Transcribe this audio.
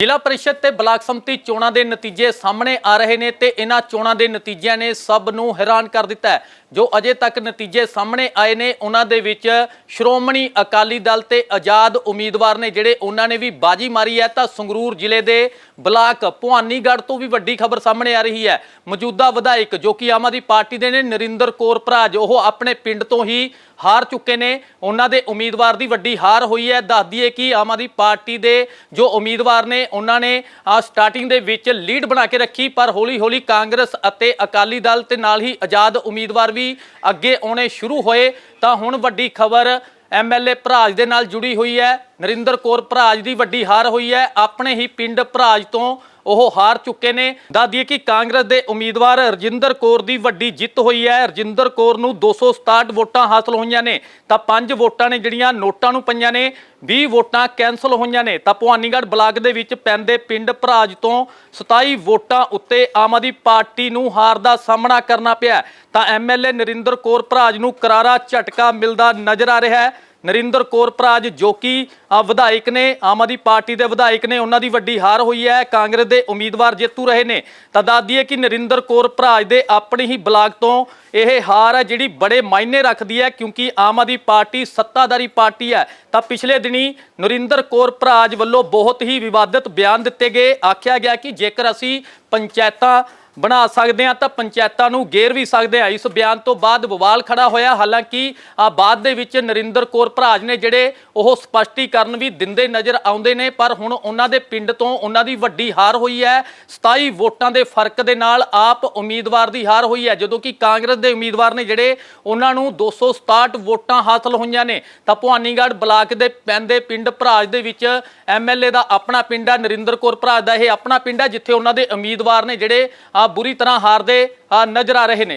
ਜ਼ਿਲ੍ਹਾ ਪਰਿਸ਼ਦ ਤੇ ਬਲਾਕ ਸੰਮਤੀ ਚੋਣਾਂ ਦੇ ਨਤੀਜੇ ਸਾਹਮਣੇ ਆ ਰਹੇ ਨੇ ਤੇ ਇਹਨਾਂ ਚੋਣਾਂ ਦੇ ਨਤੀਜਿਆਂ ਨੇ ਸਭ ਨੂੰ ਹੈਰਾਨ ਕਰ ਦਿੱਤਾ ਹੈ। ਜੋ ਅਜੇ ਤੱਕ ਨਤੀਜੇ ਸਾਹਮਣੇ ਆਏ ਨੇ, ਉਹਨਾਂ ਦੇ ਵਿੱਚ ਸ਼੍ਰੋਮਣੀ ਅਕਾਲੀ ਦਲ ਤੇ ਆਜ਼ਾਦ ਉਮੀਦਵਾਰ ਨੇ ਜਿਹੜੇ ਉਹਨਾਂ ਨੇ ਵੀ ਬਾਜੀ ਮਾਰੀ ਹੈ, ਤਾਂ ਸੰਗਰੂਰ ਜ਼ਿਲ੍ਹੇ ਦੇ ਬਲਾਕ ਭਵਾਨੀਗੜ੍ਹ ਤੋਂ ਵੀ ਵੱਡੀ ਖਬਰ ਸਾਹਮਣੇ ਆ ਰਹੀ ਹੈ। ਮੌਜੂਦਾ ਵਿਧਾਇਕ ਜੋ ਕਿ ਆਮ ਆਦਮੀ ਪਾਰਟੀ ਦੇ ਨੇ, ਨਰਿੰਦਰ ਕੌਰ ਭਰਾਜ ਉਹ ਆਪਣੇ ਪਿੰਡ ਤੋਂ ਹੀ ਹਾਰ ਚੁੱਕੇ ਨੇ। ਉਹਨਾਂ ਦੇ ਉਮੀਦਵਾਰ ਦੀ ਵੱਡੀ ਹਾਰ ਹੋਈ ਹੈ। ਦੱਸ ਦਈਏ ਕਿ ਆਮ ਆਦਮੀ ਪਾਰਟੀ ਦੇ ਜੋ ਉਮੀਦਵਾਰ ਨੇ, ਉਹਨਾਂ ਨੇ ਸਟਾਰਟਿੰਗ ਦੇ ਵਿੱਚ ਲੀਡ ਬਣਾ ਕੇ ਰੱਖੀ, ਪਰ ਹੌਲੀ ਹੌਲੀ ਕਾਂਗਰਸ ਅਤੇ ਅਕਾਲੀ ਦਲ ਤੇ ਨਾਲ ਹੀ ਆਜ਼ਾਦ ਉਮੀਦਵਾਰ ਵੀ ਅੱਗੇ ਆਉਣੇ ਸ਼ੁਰੂ ਹੋਏ, ਤਾਂ ਹੁਣ ਵੱਡੀ ਖਬਰ ਐਮਐਲਏ ਭਰਾਜ ਦੇ ਨਾਲ ਜੁੜੀ ਹੋਈ ਹੈ। ਨਰਿੰਦਰ ਕੌਰ ਭਰਾਜ ਦੀ ਵੱਡੀ ਹਾਰ ਹੋਈ ਹੈ। ਆਪਣੇ ਹੀ ਪਿੰਡ ਭਰਾਜ ਤੋਂ ਉਹ ਹਾਰ ਚੁੱਕੇ ਨੇ। ਦੱਸਦੀਏ ਕਿ ਕਾਂਗਰਸ ਦੇ ਉਮੀਦਵਾਰ ਰਜਿੰਦਰ ਕੌਰ ਦੀ ਵੱਡੀ ਜਿੱਤ ਹੋਈ ਹੈ। ਰਜਿੰਦਰ ਕੌਰ ਨੂੰ 267 ਵੋਟਾਂ ਹਾਸਲ ਹੋਈਆਂ ਨੇ। ਤਾਂ 5 ਵੋਟਾਂ ਨੇ ਜਿਹੜੀਆਂ ਨੋਟਾਂ ਨੂੰ ਪਈਆਂ ਨੇ 20 ਵੋਟਾਂ ਕੈਨਸਲ ਹੋਈਆਂ ਨੇ। ਤਾਂ ਭਵਾਨੀਗੜ੍ਹ ਬਲਾਕ ਦੇ ਵਿੱਚ ਪੈਂਦੇ ਪਿੰਡ ਭਰਾਜ ਤੋਂ 27 ਵੋਟਾਂ ਉੱਤੇ ਆਮ ਆਦਮੀ ਪਾਰਟੀ ਨੂੰ ਹਾਰ ਦਾ ਸਾਹਮਣਾ ਕਰਨਾ ਪਿਆ। ਤਾਂ ਐਮਐਲਏ ਨਰਿੰਦਰ ਕੌਰ ਭਰਾਜ ਨੂੰ ਕਰਾਰਾ ਝਟਕਾ ਮਿਲਦਾ ਨਜ਼ਰ ਆ ਰਿਹਾ ਹੈ। ਨਰਿੰਦਰ ਕੌਰ ਭਰਾਜ, ਜੋ ਕਿ ਵਿਧਾਇਕ ਨੇ, ਆਮ ਆਦਮੀ ਪਾਰਟੀ ਦੇ ਵਿਧਾਇਕ ਨੇ, ਉਹਨਾਂ ਦੀ ਵੱਡੀ ਹਾਰ ਹੋਈ ਹੈ, ਕਾਂਗਰਸ ਦੇ ਉਮੀਦਵਾਰ ਜੇਤੂ ਰਹੇ ਨੇ। ਤਾਂ ਦੱਸ ਦਈਏ ਕਿ ਨਰਿੰਦਰ ਕੌਰ ਭਰਾਜ ਦੇ ਆਪਣੇ ਹੀ ਬਲਾਕ ਤੋਂ ਇਹ ਹਾਰ ਹੈ, ਜਿਹੜੀ ਬੜੇ ਮਾਇਨੇ ਰੱਖਦੀ ਹੈ, ਕਿਉਂਕਿ ਆਮ ਆਦਮੀ ਪਾਰਟੀ ਸੱਤਾਧਾਰੀ ਪਾਰਟੀ ਹੈ। ਤਾਂ ਪਿਛਲੇ ਦਿਨੀ ਨਰਿੰਦਰ ਕੌਰ ਭਰਾਜ ਵੱਲੋਂ ਬਹੁਤ ਹੀ ਵਿਵਾਦਿਤ ਬਿਆਨ ਦਿੱਤੇ ਗਏ। ਆਖਿਆ ਗਿਆ ਕਿ ਜੇਕਰ ਅਸੀਂ ਪੰਚਾਇਤਾਂ ਬਣਾ ਸਕਦੇ ਆ ਤਾਂ ਪੰਚਾਇਤਾਂ ਨੂੰ ਗੇਰ ਵੀ ਸਕਦੇ ਆ ਇਸ ਬਿਆਨ ਤੋਂ ਬਾਅਦ ਬਵਾਲ ਖੜਾ ਹੋਇਆ। ਹਾਲਾਂਕਿ ਬਾਅਦ ਦੇ ਵਿੱਚ ਨਰਿੰਦਰ ਕੌਰ ਭਰਾਜ ਨੇ ਜਿਹੜੇ ਉਹ ਸਪਸ਼ਟੀਕਰਨ ਵੀ ਦਿੰਦੇ ਨਜ਼ਰ ਆਉਂਦੇ ਨੇ, ਪਰ ਹੁਣ ਉਹਨਾਂ ਦੇ ਪਿੰਡ ਤੋਂ ਉਹਨਾਂ ਦੀ ਵੱਡੀ ਹਾਰ ਹੋਈ ਹੈ। 27 ਵੋਟਾਂ ਦੇ ਫ਼ਰਕ ਦੇ ਨਾਲ ਆਪ ਉਮੀਦਵਾਰ ਦੀ ਹਾਰ ਹੋਈ ਹੈ। ਜਦੋਂ ਕਿ ਕਾਂਗਰਸ ਦੇ ਉਮੀਦਵਾਰ ਨੇ ਜਿਹੜੇ ਉਹਨਾਂ ਨੂੰ 267 ਵੋਟਾਂ ਹਾਸਲ ਹੋਈਆਂ ਨੇ, ਤਾਂ ਭਵਾਨੀਗੜ੍ਹ ਬਲਾਕ ਦੇ ਪੈਂਦੇ ਪਿੰਡ ਭਰਾਜ ਦੇ ਵਿੱਚ ਐਮਐਲਏ ਦਾ ਆਪਣਾ ਪਿੰਡ ਹੈ। ਨਰਿੰਦਰ ਕੌਰ ਭਰਾਜ ਦਾ ਇਹ ਆਪਣਾ ਪਿੰਡ ਹੈ, ਜਿੱਥੇ ਉਹਨਾਂ ਦੇ ਉਮੀਦਵਾਰ ਨੇ ਜਿਹੜੇ ਆ ਬੁਰੀ ਤਰ੍ਹਾਂ ਹਾਰਦੇ ਨਜ਼ਰ ਆ ਰਹੇ ਨੇ।